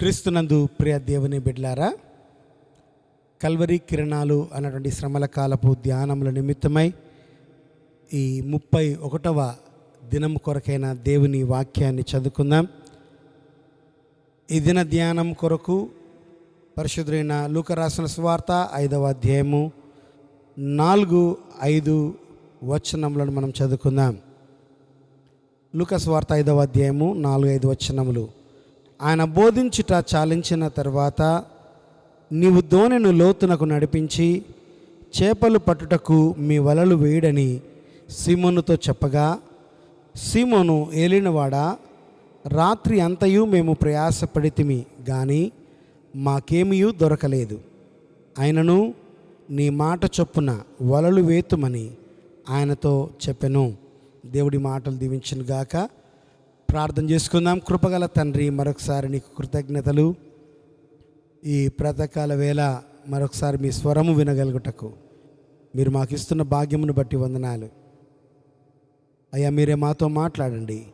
క్రీస్తునందు ప్రియ దేవుని బిడ్లారా కల్వరి కిరణాలు అన్నటువంటి శ్రమల కాలపు ధ్యానముల నిమిత్తమై ఈ ముప్పై ఒకటవ దినం కొరకైన దేవుని వాక్యాన్ని చదువుకుందాం. ఈ దిన ధ్యానం కొరకు పరిశుద్ధులైన లూకరాసిన స్వార్త ఐదవ అధ్యాయము నాలుగు ఐదు వచనములను మనం చదువుకుందాం. లూకస్ వార్త ఐదవ అధ్యాయము నాలుగు ఐదు వచనములు. ఆయన బోధించుట చాలించిన తర్వాత నీవు దోణెను లోతునకు నడిపించి చేపలు పట్టుటకు మీ వలలు వేయడని సీమోనుతో చెప్పగా సీమోను ఏలినవాడా? రాత్రి అంతయు మేము ప్రయాసపడితిమి గాని మాకేమీయూ దొరకలేదు. ఆయనను నీ మాట చొప్పున వలలు వేతుమని ఆయనతో చెప్పెను. దేవుడి మాటలు దీవించను గాక ప్రార్థన చేసుకుందాం. కృపగల తండ్రి మరొకసారి నీకు కృతజ్ఞతలు. ఈ ప్రాతకాల వేళ మరొకసారి మీ స్వరము వినగలుగుటకు మీరు మాకు ఇస్తున్న భాగ్యమును బట్టి వందనాలు. అయ్యా మీరే మాతో మాట్లాడండి.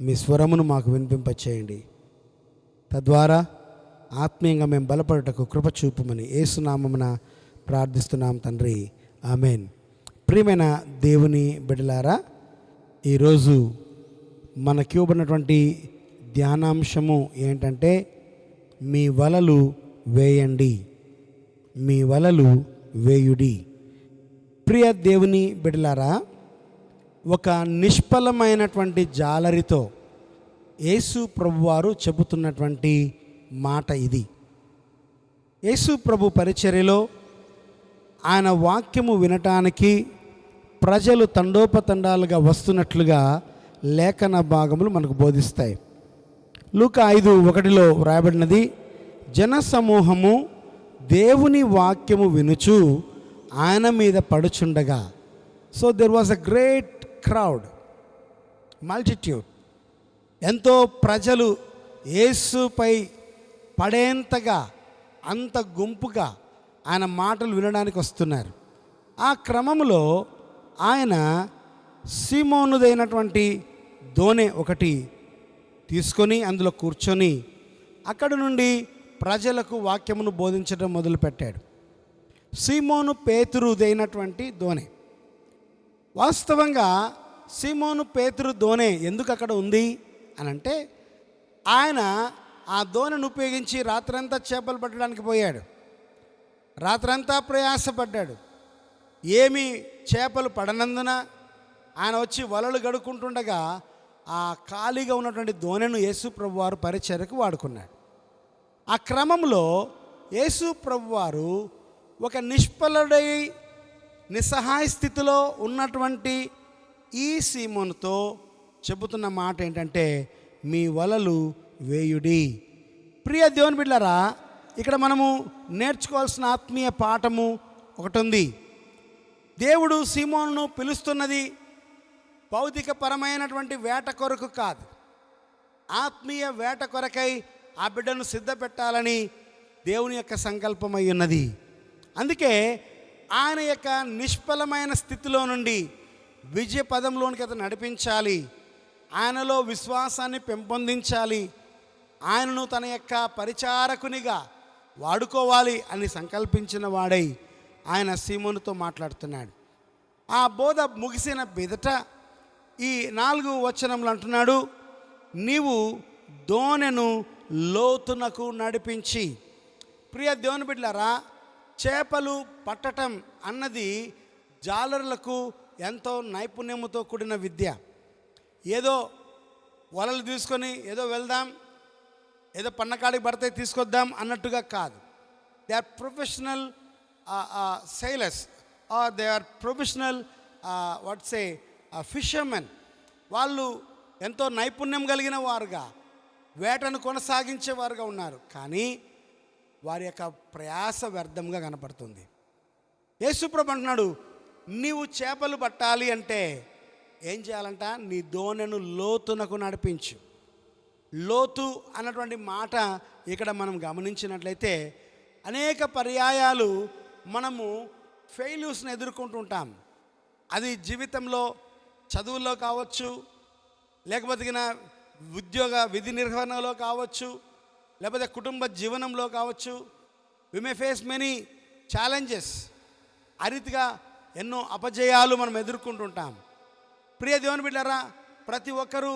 మీ స్వరమును మాకు వినిపింపచేయండి. తద్వారా ఆత్మీయంగా మేము బలపడటకు కృప చూపమని ఏసునామమున ప్రార్థిస్తున్నాం తండ్రి. ఆమెన్. ప్రియమైన దేవుని బిడలారా ఈరోజు మనకి ఇవ్వబడినటువంటి ధ్యానాంశము ఏంటంటే మీ వలలు వేయండి. మీ వలలు వేయుడి. ప్రియ దేవుని బిడలారా ఒక నిష్ఫలమైనటువంటి జాలరితో యేసు ప్రభువారు చెబుతున్నటువంటి మాట ఇది. యేసు ప్రభు పరిచర్యలో ఆయన వాక్యము వినటానికి ప్రజలు తండోపతండాలుగా వస్తున్నట్లుగా లేఖన భాగములు మనకు బోధిస్తాయి. లూక ఐదు ఒకటిలో వ్రాయబడినది జనసమూహము దేవుని వాక్యము వినుచు ఆయన మీద పడుచుండగా. So there was a great crowd multitude ఎంతో ప్రజలు యేసుపై పడేంతగా అంత గుంపుగా ఆయన మాటలు వినడానికి వస్తున్నారు. ఆ క్రమంలో ఆయన సీమోనుదైనటువంటి దోనె ఒకటి తీసుకొని అందులో కూర్చొని అక్కడి నుండి ప్రజలకు వాక్యమును బోధించడం మొదలుపెట్టాడు. సీమోను పేతురుదైనటువంటి దోనె వాస్తవంగా సీమోను పేతురు దోనె ఎందుకు అక్కడ ఉంది? అని అంటే ఆయన ఆ దోణను ఉపయోగించి రాత్రంతా చేపలు పట్టడానికి పోయాడు. రాత్రంతా ప్రయాసపడ్డాడు. ఏమి చేపలు పడనందున ఆయన వచ్చి వలలు గడుకుంటుండగా ఆ ఖాళీగా ఉన్నటువంటి ధోనిను యేసు ప్రభు వారు పరిచర్యకు వాడుకున్నాడు. ఆ క్రమంలో యేసు ప్రభు వారు ఒక నిష్ఫలుడై నిస్సహాయ స్థితిలో ఉన్నటువంటి ఈ సీమోనుతో చెబుతున్న మాట ఏంటంటే మీ వలలు వేయుడి. ప్రియ దేవుని బిడ్డరా ఇక్కడ మనము నేర్చుకోవాల్సిన ఆత్మీయ పాఠము ఒకటి ఉంది. దేవుడు సీమోను పిలుస్తున్నది భౌతిక పరమైనటువంటి వేట కొరకు కాదు. ఆత్మీయ వేట కొరకై ఆ బిడ్డను సిద్ధపెట్టాలని దేవుని యొక్క సంకల్పమై ఉన్నది. అందుకే ఆయన యొక్క నిష్ఫలమైన స్థితిలో నుండి విజయ పదంలోనికి అతను నడిపించాలి. ఆయనలో విశ్వాసాన్ని పెంపొందించాలి. ఆయనను తన యొక్క పరిచారకునిగా వాడుకోవాలి అని సంకల్పించిన వాడై ఆయన సీమోనుతో మాట్లాడుతున్నాడు. ఆ బోధ ముగిసిన బిదట ఈ నాలుగు వచనములు అంటున్నాడు నీవు దోణెను లోతునకు నడిపించి. ప్రియ దేవుని బిడ్డలారా చేపలు పట్టటం అన్నది జాలరులకు ఎంతో నైపుణ్యముతో కూడిన విద్య. ఏదో వలలు తీసుకొని ఏదో వెళ్దాం ఏదో పన్నకాడికి పడితే తీసుకొద్దాం అన్నట్టుగా కాదు. They are professional sailors are they are professional what's a fishermen వాళ్ళు ఎంతో నైపుణ్యం కలిగిన వారుగా వేటను కొనసాగించేవారుగా ఉన్నారు. కానీ వారి యొక్క ప్రయాస వ్యర్థంగా కనపడుతుంది. యేసుప్రభు అంటున్నాడు నీవు చేపలు పట్టాలి అంటే ఏం చేయాలంట? నీ దోణెను లోతునకు నడిపించు. లోతు అన్నటువంటి మాట ఇక్కడ మనం గమనించినట్లయితే అనేక పర్యాయాలు మనము ఫెయిల్యూస్ని ఎదుర్కొంటుంటాం అది జీవితంలో చదువుల్లో కావచ్చు లేకపోతే ఉద్యోగ విధి నిర్వహణలో కావచ్చు లేకపోతే కుటుంబ జీవనంలో కావచ్చు we may face many challenges ఆ రీతిగా ఎన్నో అపజయాలు మనం ఎదుర్కొంటుంటాం. ప్రియ దేవుని బిడ్డారా ప్రతి ఒక్కరూ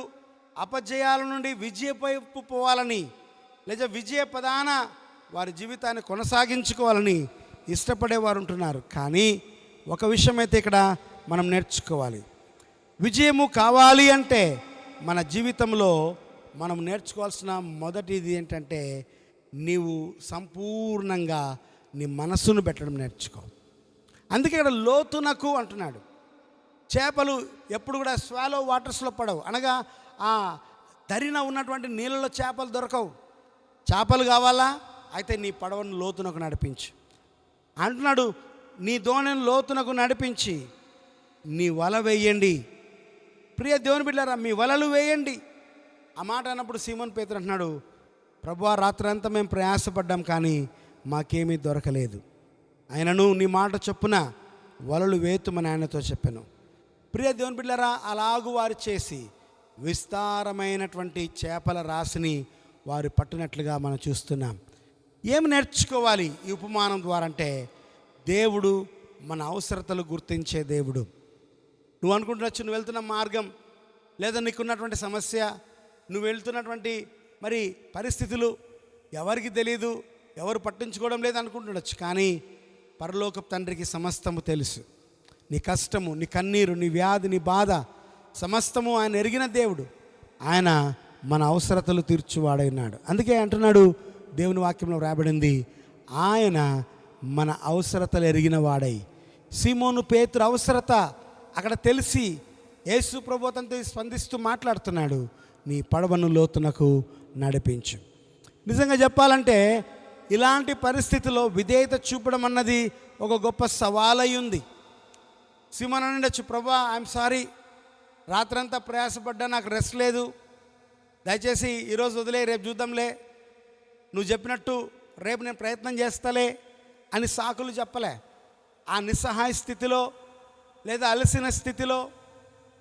అపజయాల నుండి విజయపైపు పోవాలని లేదా విజయ ప్రధాన వారి జీవితాన్ని కొనసాగించుకోవాలని ఇష్టపడేవారు ఉంటున్నారు కానీ ఒక విషయం అయితే ఇక్కడ మనం నేర్చుకోవాలి. విజయము కావాలి అంటే మన జీవితంలో మనం నేర్చుకోవాల్సిన మొదటిది ఏంటంటే నీవు సంపూర్ణంగా నీ మనస్సును పెట్టడం నేర్చుకో. అందుకే ఇక్కడ లోతునకు అంటున్నాడు. చేపలు ఎప్పుడు కూడా స్వాలో వాటర్స్లో పడవు. అనగా ఆ దరిన ఉన్నటువంటి నీళ్ళలో చేపలు దొరకవు. చేపలు కావాలా? అయితే నీ పడవను లోతునకు నడిపించు. అంటున్నాడు నీ దోణిని లోతునకు నడిపించి నీ వల వేయండి. ప్రియ దేవుని బిడ్డారా మీ వలలు వేయండి. ఆ మాట అన్నప్పుడు సీమన్ పేతురు అంటున్నాడు ప్రభా రాత్రంతా మేము ప్రయాసపడ్డాం కానీ మాకేమీ దొరకలేదు. ఆయనను నీ మాట చొప్పున వలలు వేతుమని ఆయనతో చెప్పాను. ప్రియ దేవుని బిడ్డారా అలాగు వారు చేసి విస్తారమైనటువంటి చేపల రాశిని వారు పట్టినట్లుగా మనం చూస్తున్నాం. ఏమి నేర్చుకోవాలి ఈ ఉపమానం ద్వారా అంటే దేవుడు మన అవసరతలు గుర్తించే దేవుడు. నువ్వు అనుకుంటున్నచ్చు నువ్వు వెళ్తున్న మార్గం లేదా నీకున్నటువంటి సమస్య నువ్వు వెళ్తున్నటువంటి మరి పరిస్థితులు ఎవరికి తెలియదు ఎవరు పట్టించుకోవడం లేదు అనుకుంటుండొచ్చు. కానీ పరలోక తండ్రికి సమస్తము తెలుసు. నీ కష్టము నీ కన్నీరు నీ వ్యాధి నీ బాధ సమస్తము ఆయన ఎరిగిన దేవుడు. ఆయన మన అవసరతలు తీర్చువాడైనాడు అందుకే అంటున్నాడు దేవుని వాక్యంలో రాబడింది ఆయన మన అవసరతలు ఎరిగిన వాడై. సీమోను పేతురు అవసరత అక్కడ తెలిసి యేసు ప్రభుత్వంతో స్పందిస్తూ మాట్లాడుతున్నాడు నీ పడవను లోతునకు నడిపించు. నిజంగా చెప్పాలంటే ఇలాంటి పరిస్థితిలో విధేయత చూపడం అన్నది ఒక గొప్ప సవాలై ఉంది. సింహన అనొచ్చు ప్రభా ఐఎమ్ సారీ రాత్రంతా ప్రయాసపడ్డా నాకు రెస్ట్ లేదు. దయచేసి ఈరోజు వదిలే రేపు చూద్దాంలే. నువ్వు చెప్పినట్టు రేపు నేను ప్రయత్నం చేస్తలే అని సాకులు చెప్పలే. ఆ నిస్సహాయ స్థితిలో లేదా అలసిన స్థితిలో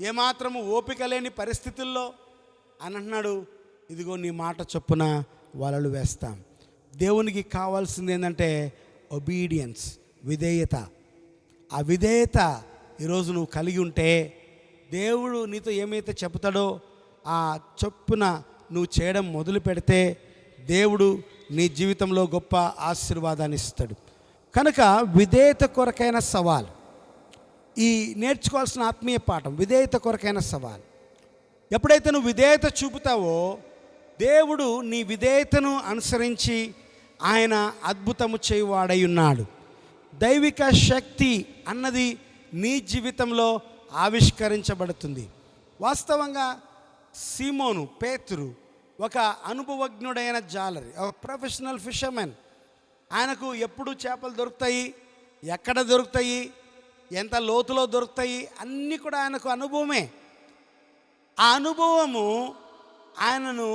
ఏమాత్రము ఓపిక లేని పరిస్థితుల్లో అని అంటున్నాడు ఇదిగో నీ మాట చొప్పున వలలు వేస్తాం. దేవునికి కావాల్సింది ఏంటంటే ఒబీడియన్స్ విధేయత. ఆ విధేయత ఈరోజు నువ్వు కలిగి ఉంటే దేవుడు నీతో ఏమైతే చెప్తాడో ఆ చొప్పున నువ్వు చేయడం మొదలు పెడితే దేవుడు నీ జీవితంలో గొప్ప ఆశీర్వాదాన్ని ఇస్తాడు. కనుక విధేయత కొరకైన సవాల్ ఈ నేర్చుకోవాల్సిన ఆత్మీయ పాఠం విధేయత కొరకైన సవాల్. ఎప్పుడైతే నువ్వు విధేయత చూపుతావో దేవుడు నీ విధేయతను అనుసరించి ఆయన అద్భుతము చేయువాడై ఉన్నాడు. దైవిక శక్తి అన్నది నీ జీవితంలో ఆవిష్కరించబడుతుంది. వాస్తవంగా సీమోను పేతురు ఒక అనుభవజ్ఞుడైన జాలరి ఒక ప్రొఫెషనల్ ఫిషర్మెన్ ఆయనకు ఎప్పుడు చేపలు దొరుకుతాయి ఎక్కడ దొరుకుతాయి ఎంత లోతులో దొరుకుతాయి? అన్నీ కూడా ఆయనకు అనుభవమే. ఆ అనుభవము ఆయనను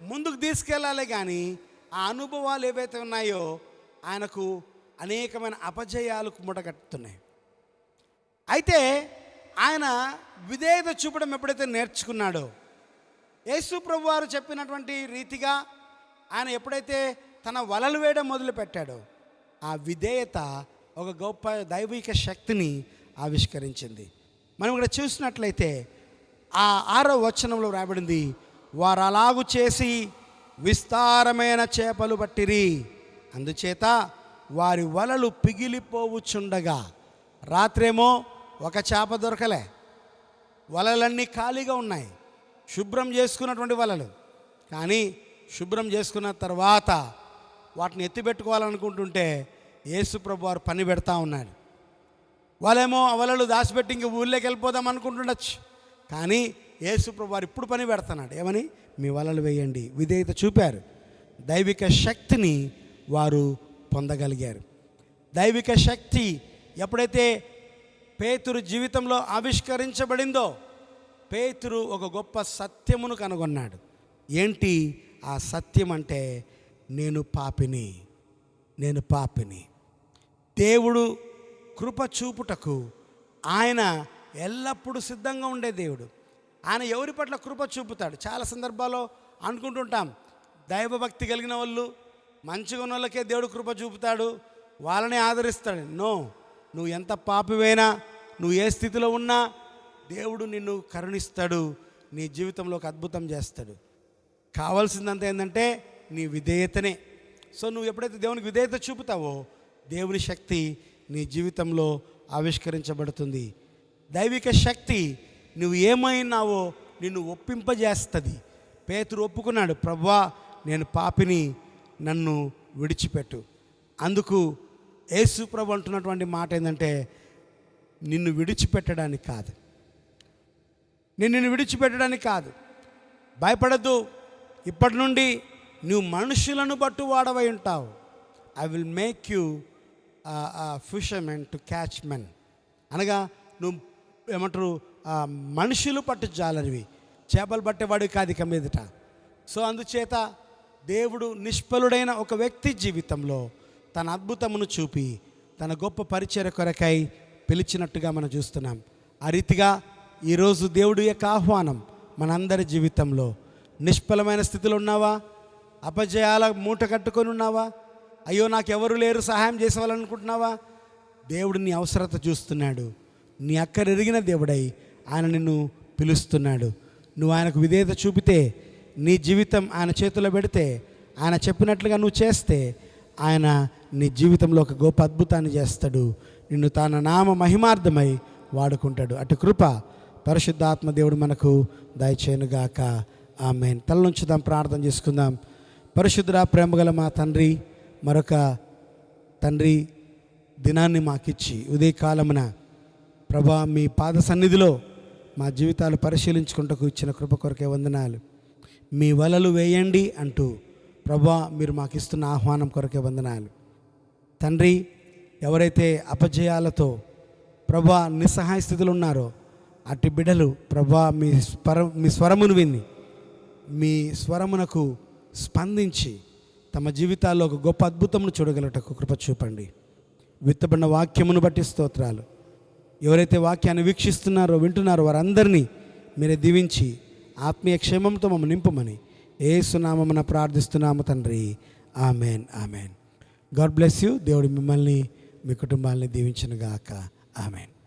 ముందుకు తీసుకెళ్ళాలి కానీ ఆ అనుభవాలు ఏవైతే ఉన్నాయో ఆయనకు అనేకమైన అపజయాలకు ముడగట్టుతున్నాయి అయితే ఆయన విధేయత చూపడం ఎప్పుడైతే నేర్చుకున్నాడో యేసు ప్రభు వారు చెప్పినటువంటి రీతిగా ఆయన ఎప్పుడైతే తన వలలు వేయడం మొదలుపెట్టాడో ఆ విధేయత ఒక గొప్ప దైవిక శక్తిని ఆవిష్కరించింది. మనం ఇక్కడ చూసినట్లయితే ఆ ఆరో వచనంలో రాబడింది వారు అలాగు చేసి విస్తారమైన చేపలు పట్టిరి. అందుచేత వారి వలలు పిగిలిపోవుచుండగా. రాత్రేమో ఒక చేప దొరకలే. వలలన్నీ ఖాళీగా ఉన్నాయి. శుభ్రం చేసుకున్నటువంటి వలలు. కానీ శుభ్రం చేసుకున్న తర్వాత వాటిని ఎత్తిపెట్టుకోవాలనుకుంటుంటే యేసుప్రభు వారు పని పెడతా ఉన్నాడు. వాళ్ళేమో ఆ వలలు దాచిపెట్టి ఇంక ఊళ్ళోకి వెళ్ళిపోదాం అనుకుంటుండొచ్చు. కానీ యేసుప్రభు వారు ఇప్పుడు పని పెడుతున్నాడు. ఏమని? మీ వలలు వేయండి. విధేయత చూపారు. దైవిక శక్తిని వారు పొందగలిగారు. దైవిక శక్తి ఎప్పుడైతే పేతురు జీవితంలో ఆవిష్కరించబడిందో పేతురు ఒక గొప్ప సత్యమును కనుగొన్నాడు. ఏంటి? ఆ సత్యం అంటే నేను పాపిని. నేను పాపిని. దేవుడు కృప చూపుటకు ఆయన ఎల్లప్పుడూ సిద్ధంగా ఉండే దేవుడు. ఆయన ఎవరి పట్ల కృప చూపుతాడు? చాలా సందర్భాల్లో అనుకుంటుంటాం దైవభక్తి కలిగిన వాళ్ళు మంచిగా ఉన్న వాళ్ళకే దేవుడు కృప చూపుతాడు వాళ్ళని ఆదరిస్తాడు. నో నువ్వు ఎంత పాపివైనా నువ్వు ఏ స్థితిలో ఉన్నా దేవుడు నిన్ను కరుణిస్తాడు నీ జీవితంలో ఒక అద్భుతం చేస్తాడు. కావాల్సిందంతా ఏంటంటే నీ విధేయతనే. సో నువ్వు ఎప్పుడైతే దేవునికి విధేయత చూపుతావో దేవుని శక్తి నీ జీవితంలో ఆవిష్కరించబడుతుంది. దైవిక శక్తి నువ్వు ఏమైనావో నిన్ను ఒప్పింపజేస్తుంది. పేతురు ఒప్పుకున్నాడు ప్రభా నేను పాపిని నన్ను విడిచిపెట్టు. అందుకు యేసు ప్రభు అంటున్నటువంటి మాట ఏంటంటే నిన్ను విడిచిపెట్టడానికి కాదు. నేను నిన్ను విడిచిపెట్టడానికి కాదు. భయపడద్దు. ఇప్పటి నుండి నువ్వు మనుషులను బట్టు వాడవై ఉంటావు. I will make you fishermen to catch men అనగా నువ్వు ఏమంటారు మనుషులు పట్టు జాలరివి. చేపలు పట్టేవాడు కాదు ఇక మీదట. సో అందుచేత దేవుడు నిష్ఫలుడైన ఒక వ్యక్తి జీవితంలో తన అద్భుతమును చూపి తన గొప్ప పరిచయ కొరకై పిలిచినట్టుగా మనం చూస్తున్నాం. ఆ రీతిగా ఈరోజు దేవుడి యొక్క ఆహ్వానం మనందరి జీవితంలో. నిష్ఫలమైన స్థితిలో ఉన్నావా? అపజయాల మూట కట్టుకొని ఉన్నావా? అయ్యో నాకు ఎవరు లేరు సహాయం చేసేవాలనుకుంటున్నావా దేవుడు నీ అవసరత చూస్తున్నాడు. నీ అక్కరెరిగిన దేవుడై ఆయన నిన్ను పిలుస్తున్నాడు. నువ్వు ఆయనకు విధేయత చూపితే నీ జీవితం ఆయన చేతిలో పెడితే ఆయన చెప్పినట్లుగా నువ్వు చేస్తే ఆయన నీ జీవితంలో ఒక గొప్ప అద్భుతాన్ని చేస్తాడు. నిన్ను తన నామ మహిమార్థమై వాడుకుంటాడు. అటు కృప పరిశుద్ధాత్మ దేవుడు మనకు దయచేయనుగాక. ఆమె తల తలనుంచుదాం ప్రార్థన చేసుకుందాం. పరిశుద్ధ ప్రేమగల మా తండ్రి మరొక తండ్రి దినాన్ని మాకిచ్చి ఉదయకాలమున ప్రభా మీ పాద సన్నిధిలో మా జీవితాలు పరిశీలించుకుంటకు ఇచ్చిన కృప కొరకే వందనాలు. మీ వలలు వేయండి అంటూ ప్రభా మీరు మాకు ఇస్తున్న ఆహ్వానం కొరకే వందనాలు. తండ్రి ఎవరైతే అపజయాలతో ప్రభా నిస్సహాయ స్థితిలో ఉన్నారో అట్టి బిడ్డలు ప్రభా మీ స్వర మీ స్వరమును విని మీ స్వరమునకు స్పందించి తమ జీవితాల్లో ఒక గొప్ప అద్భుతమును చూడగలటకు కృప చూపండి. విత్తబడిన వాక్యమును బట్టి స్తోత్రాలు. ఎవరైతే వాక్యాన్ని వీక్షిస్తున్నారో వింటున్నారో వారందరినీ మీరే దీవించి ఆత్మీయ క్షేమంతో మమ్మల్ని నింపమని ఏసునామమున ప్రార్థిస్తున్నాము తండ్రి. Amen amen. God bless you. దేవుడు మిమ్మల్ని మీ కుటుంబాలని దీవించనుగాక. ఆమెన్.